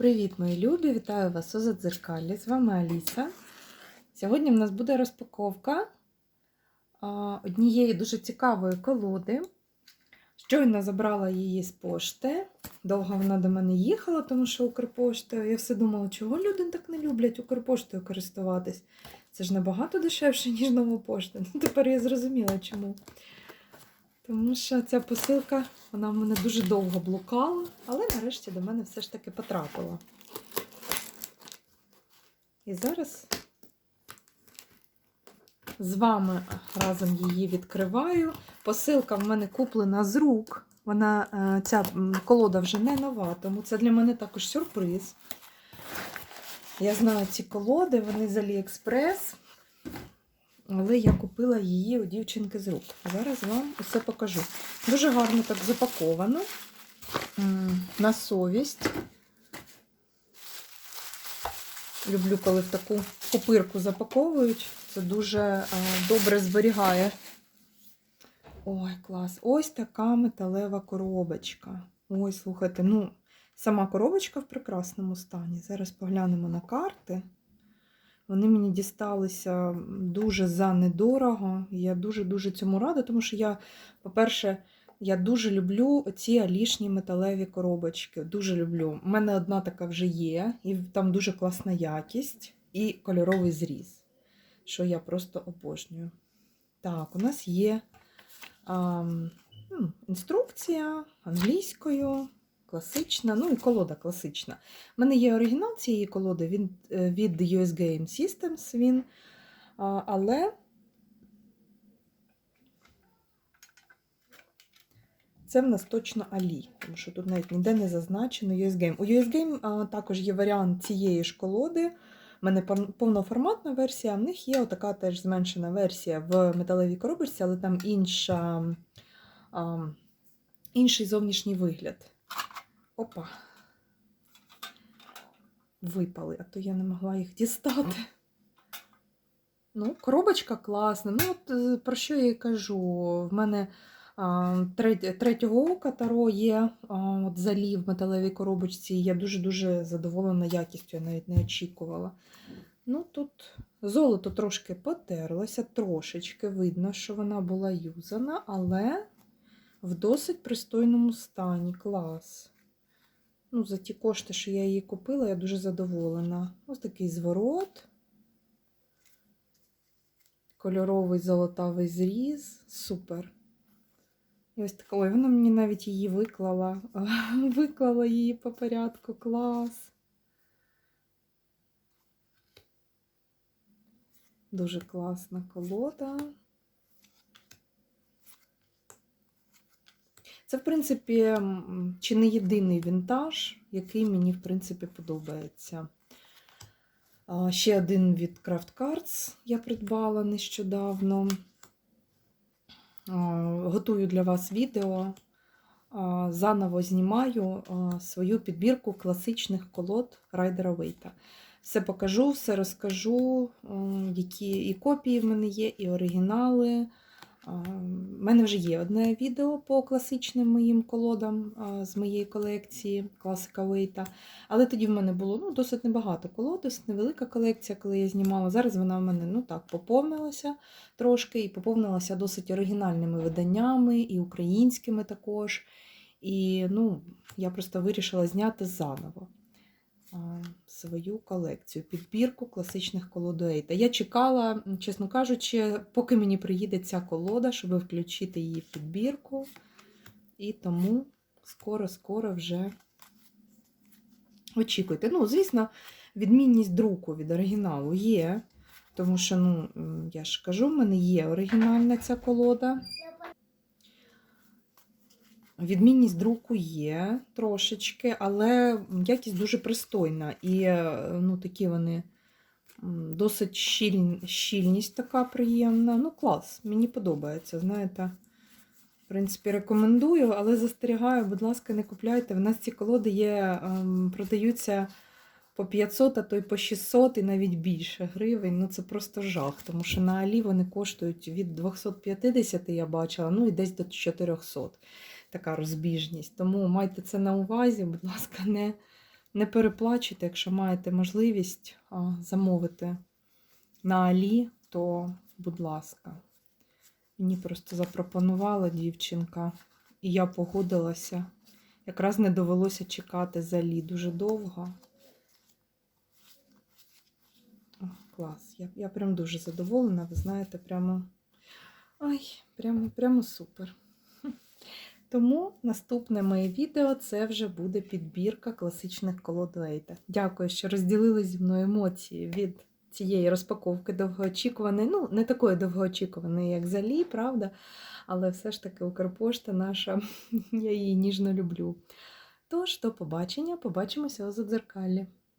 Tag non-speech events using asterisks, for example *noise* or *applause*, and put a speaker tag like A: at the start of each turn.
A: Привіт, мої любі! Вітаю вас у Задзеркалі. З вами Аліса. Сьогодні в нас буде розпаковка однієї дуже цікавої колоди. Щойно забрала її з пошти. Довго вона до мене їхала, тому що Укрпоштою. Я все думала, чого люди так не люблять Укрпоштою користуватись. Це ж набагато дешевше, ніж нова пошта. Ну, тепер я зрозуміла, чому. Тому що ця посилка, вона в мене дуже довго блукала, але нарешті до мене все ж таки потрапила. І зараз з вами разом її відкриваю. Посилка в мене куплена з рук. Вона, е, ця колода вже не нова, тому це для мене також сюрприз. Я знаю ці колоди, вони з Аліекспрес. Але я купила її у дівчинки з рук. Зараз вам усе покажу. Дуже гарно так запаковано. На совість. Люблю, коли в таку купирку запаковують. Це дуже добре зберігає. Ой, клас. Ось така металева коробочка. Ой, слухайте, ну, сама коробочка в прекрасному стані. Зараз поглянемо на карти. Вони мені дісталися дуже за недорого. Я дуже-дуже цьому рада, тому що я, по-перше, я дуже люблю ці алішні металеві коробочки. Дуже люблю. У мене одна така вже є, і там дуже класна якість і кольоровий зріз, що я просто обожнюю. Так, у нас є а, інструкція англійською, класична, ну і колода класична. У мене є оригінал цієї колоди він е, від US Game Systems, він, але це в нас точно Алі, тому що тут навіть ніде не зазначено US Game. У US Game також є варіант цієї ж колоди. У мене повноформатна версія, а в них є отака теж зменшена версія в металевій коробочці, але там інша, інший зовнішній вигляд. Опа. Випали, а то я не могла їх дістати. Ну, коробочка класна. Ну, от е, про що я і кажу. В мене а, треть- третього ока таро є а, от залі в металевій коробочці. Я дуже-дуже задоволена якістю, я навіть не очікувала. Ну, тут золото трошки потерлося, трошечки видно, що вона була юзана, але в досить пристойному стані. Клас. Ну, за ті кошти, що я її купила, я дуже задоволена. Ось такий зворот. Кольоровий золотавий зріз. Супер. І ось така, ой, вона мені навіть її виклала. *laughs* Виклала її по порядку. Клас. Дуже класна колода. Це, в принципі, чи не єдиний вінтаж, який мені, в принципі, подобається. Ще один від Craft Cards я придбала нещодавно. Готую для вас відео. Заново знімаю свою підбірку класичних колод Райдера Вейта. Все покажу, все розкажу, які і копії в мене є, і оригінали. У мене вже є одне відео по класичним моїм колодам з моєї колекції класика Вейта. Але тоді в мене було ну, досить небагато колод, досить невелика колекція, коли я знімала. Зараз вона в мене ну, так, поповнилася трошки і поповнилася досить оригінальними виданнями, і українськими також. І ну, я просто вирішила зняти заново свою колекцію, підбірку класичних колод Ейта. Я чекала, чесно кажучи, поки мені приїде ця колода, щоб включити її в підбірку. І тому скоро-скоро вже очікуйте. Ну, звісно, відмінність друку від оригіналу є. Тому що, ну, я ж кажу, в мене є оригінальна ця колода. Відмінність друку є трошечки, але якість дуже пристойна. І е, ну, такі вони досить щіль... щільність така приємна. Ну, клас, мені подобається. Знаєте, в принципі, рекомендую, але застерігаю, будь ласка, не купляйте. В нас ці колоди є, ем, продаються по 500, а то й по 600 і навіть більше гривень. Ну це просто жах, тому що на Алі вони коштують від 250, я бачила, ну і десь до 400 така розбіжність. Тому майте це на увазі, будь ласка, не Не переплачуйте, якщо маєте можливість замовити на Алі, то будь ласка. Мені просто запропонувала дівчинка, і я погодилася. Якраз не довелося чекати з Алі дуже довго. О, клас. Я, я прям дуже задоволена, ви знаєте, прямо. Ай, прямо, прямо супер. Тому наступне моє відео це вже буде підбірка класичних колод Лейта. Дякую, що розділили зі мною емоції від цієї розпаковки довгоочікуваної. Ну, не такої довгоочікуваної, як Залі, правда? Але все ж таки Укрпошта наша, *laughs* я її ніжно люблю. Тож, до побачення, побачимося у задзеркалі.